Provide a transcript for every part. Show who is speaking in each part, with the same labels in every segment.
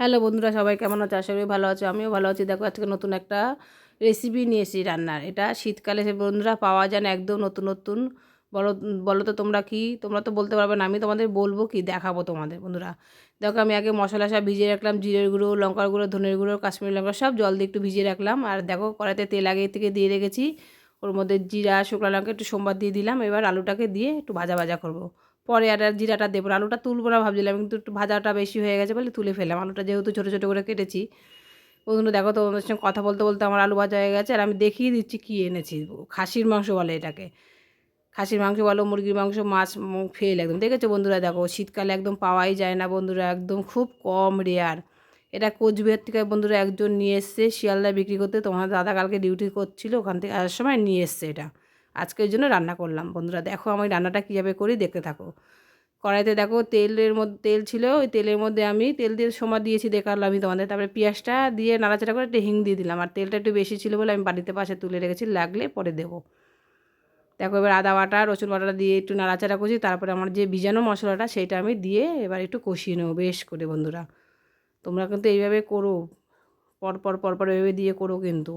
Speaker 1: Hello বন্ধুরা, সবাই কেমন আছে? আশা করি ভালো আছে। আমিও ভালো আছি। দেখো, আজকে নতুন একটা রেসিপি নিয়ে এসেছি রান্নার। এটা শীতকালে সে বন্ধুরা পাওয়া যায় না, একদম নতুন নতুন। বলো বলো তো তোমরা কি? তোমরা তো বলতে পারবে না, আমি তোমাদের বলব কি? দেখাবো তোমাদের, বন্ধুরা। দেখো, আমি আগে মশলা সব ভিজিয়ে রাখলাম, জিরের গুঁড়ো, লঙ্কার গুঁড়ো, ধনের গুঁড়ো, কাশ্মীরি লঙ্কা, সব জল দিয়ে একটু ভিজিয়ে রাখলাম। আর দেখো, কড়াইতে তেল আগে থেকে দিয়ে রেখেছি। ওর মধ্যে জিরা, শুকনো লঙ্কা একটু সোমবার দিয়ে দিলাম। এবার আলুটাকে দিয়ে একটু ভাজা ভাজা করব। পরে আর জিরাটা দেবো আলুটা তুলবো না ভাবছিলাম, কিন্তু একটু ভাজাটা বেশি হয়ে গেছে বলে তুলে ফেলাম আলুটা যেহেতু ছোটো ছোটো করে কেটেছি ওগুলো দেখো তো ওদের সঙ্গে কথা বলতে বলতে আমার আলু ভাজা হয়ে গেছে। আর আমি দেখিয়ে দিচ্ছি কী এনেছি। খাসির মাংস বলে এটাকে। খাসির মাংস বলো, মুরগির মাংস, মাছ ফেল একদম। দেখেছ বন্ধুরা, দেখো শীতকালে একদম পাওয়াই যায় না বন্ধুরা, একদম খুব কম রেয়ার এটা কোচবিহার থেকে বন্ধুরা একজন নিয়ে এসছে শিয়ালদা বিক্রি করতে। তোমার দাদা কালকে ডিউটি করছিল, ওখান থেকে আসার সময় নিয়ে এসছে এটা। আজকের জন্য রান্না করলাম। বন্ধুরা, দেখো আমি রান্নাটা কীভাবে করি, দেখতে থাকো। কড়াইতে দেখো তেলের মধ্যে, তেল ছিল, ওই তেলের মধ্যে আমি তেল দিয়ে সময় দিয়েছি, দেখালাম আমি তোমাদের। তারপরে পেঁয়াজটা দিয়ে নাড়াচাড়া করে একটু হিং দিয়ে দিলাম। আর তেলটা একটু বেশি ছিল বলে আমি বাড়িতে পাশে তুলে রেখেছি, লাগলে পরে দেবো। দেখো এবার আদা বাটা, রসুন বাটাটা দিয়ে একটু নাড়াচাড়া করছি, তারপরে আমার যে বিজানো মশলাটা সেইটা আমি দিয়ে এবার একটু কষিয়ে নেব, বেশ করে বন্ধুরা। তোমরা কিন্তু এইভাবে করো পর পর পর পর এভাবে দিয়ে করো কিন্তু।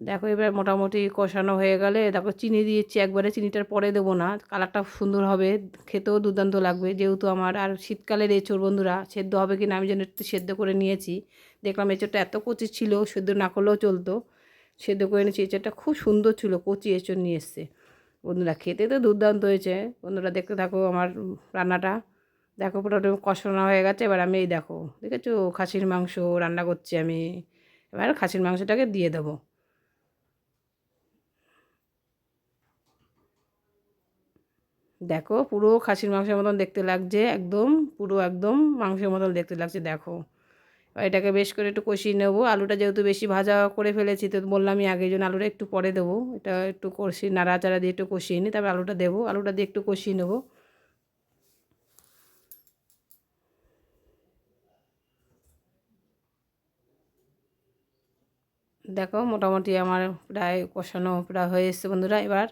Speaker 1: দেখো এবার মোটামুটি কষানো হয়ে গেলে দেখো চিনি দিয়েছি, একবারে চিনিটার পরে দেবো না, কালারটা সুন্দর হবে, খেতেও দুর্দান্ত লাগবে, যেহেতু আমার, আর শীতকালের এঁচোড় বন্ধুরা, সেদ্ধ হবে কি না আমি যেন একটু সেদ্ধ করে নিয়েছি, দেখলাম এঁচোড়টা এত কচি ছিল, সেদ্ধ না করলেও চলতো, সেদ্ধ করে নিয়েছি, এঁচোড়টা খুব সুন্দর ছিল, কচি এঁচোড় নিয়ে এসছে, বন্ধুরা খেতে তো দুর্দান্ত হয়েছে, বন্ধুরা দেখতে থাকো আমার রান্নাটা, দেখো পুরোটা কষানো হয়ে গেছে, এবার আমি এই দেখো, দেখেছ, খাসির মাংস রান্না করছি আমি, এবার খাসির মাংসটাকে দিয়ে দেবো দেখো পুরো খাসির মাংসের মতন দেখতে লাগছে, একদম পুরো একদম মাংসের মতন দেখতে লাগছে, দেখো। এটাকে বেশ করে একটু কষিয়ে নেব। আলুটা যেহেতু বেশি ভাজা করে ফেলেছি, তো বললাম আমি আগের জন্য আলুটা একটু পরে দেবো। এটা একটু কষি, নাড়াচাড়া দিয়ে একটু কষিয়ে নিই তারপর আলুটা দেবো। আলুটা দিয়ে একটু কষিয়ে নেব। দেখো মোটামুটি আমার প্রায় কষানো প্রায় হয়ে এসছে বন্ধুরা। এবার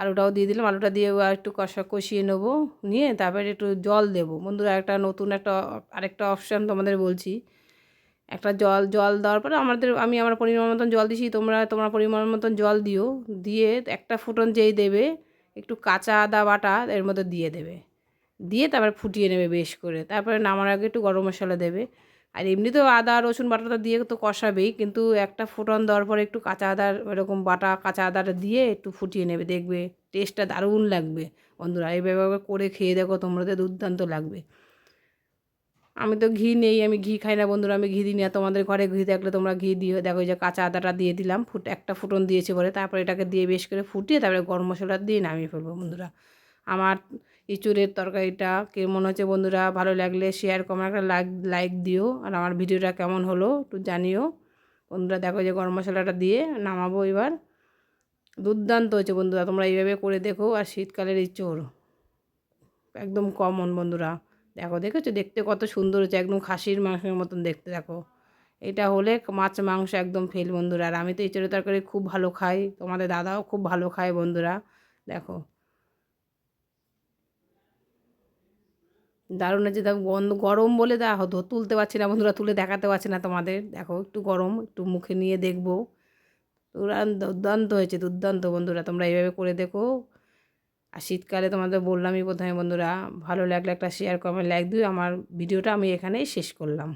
Speaker 1: আলুটাও দিয়ে দিলাম। আলুটা দিয়ে একটু কষা কষিয়ে নেব। নিয়ে তারপরে একটু জল দেবো। বন্ধুরা, একটা নতুন একটা আরেকটা অপশান তোমাদের বলছি। একটা জল জল দেওয়ার পরে আমাদের, আমি আমার পরিমাণ মতন জল দিছি। তোমরা, তোমার পরিমাণ মতন জল দিও। দিয়ে একটা ফুটন যেই দেবে, একটু কাঁচা আদা বাটা এর মধ্যে দিয়ে দেবে। দিয়ে তারপরে ফুটিয়ে নেবে বেশ করে। তারপরে নামার আগে একটু গরম মশলা দেবে। আর এমনিতেও আদা, রসুন বাটাটা দিয়ে তো কষাবেই, কিন্তু একটা ফুটন দেওয়ার পরে একটু কাঁচা আদার, এরকম বাটা কাঁচা আদাটা দিয়ে একটু ফুটিয়ে নেবে, দেখবে টেস্টটা দারুণ লাগবে। বন্ধুরা, এইভাবে করে খেয়ে দেখো, তোমরা তো দুর্দান্ত লাগবে। আমি তো ঘি নেই, আমি ঘি খাই না বন্ধুরা, আমি ঘি দিই না। তোমাদের ঘরে ঘি থাকলে তোমরা ঘি দিও। দেখো যে কাঁচা আদাটা দিয়ে দিলাম, ফুট, একটা ফুটন দিয়েছে বলে তারপরে এটাকে দিয়ে বেশ করে ফুটিয়ে তারপরে গরম মশলা দিয়ে নামিয়ে ফেলব বন্ধুরা। আমার ইঁচুরের তরকারিটা কেমন হচ্ছে বন্ধুরা ভালো লাগলে শেয়ার কমেন্ট একটা লাইক লাইক দিও। আর আমার ভিডিওটা কেমন হলো একটু জানিও। বন্ধুরা দেখো যে গরম মশলাটা দিয়ে নামাবো এবার। দুর্দান্ত হচ্ছে বন্ধুরা, তোমরা এইভাবে করে দেখো। আর শীতকালের ইঁচড় একদম কমন বন্ধুরা। দেখো, দেখেছ? দেখতে কত সুন্দর হচ্ছে একদম খাসির মাংসের মতন দেখতে, দেখো। এটা হলে মাছ, মাংস একদম ফেল বন্ধুরা। আর আমি তো ইঁচড়ের তরকারি খুব ভালো খাই, তোমাদের দাদাও খুব ভালো খায় বন্ধুরা। দেখো দারুণ আছে গন্ধ, গরম বলে দেখো তুলতে পারছি না বন্ধুরা, তুলে দেখাতে পারছি না তোমাদের। দেখো একটু গরম, একটু মুখে নিয়ে দেখব। দুর্দান্ত হয়েছে, দুর্দান্ত বন্ধুরা, তোমরা এইভাবে করে দেখো। আর শীতকালে তোমাদের বললামই প্রথমে বন্ধুরা, ভালো লাগলে একটা শেয়ার কমেন্ট লাইক দিও। আমার ভিডিওটা আমি এখানেই শেষ করলাম।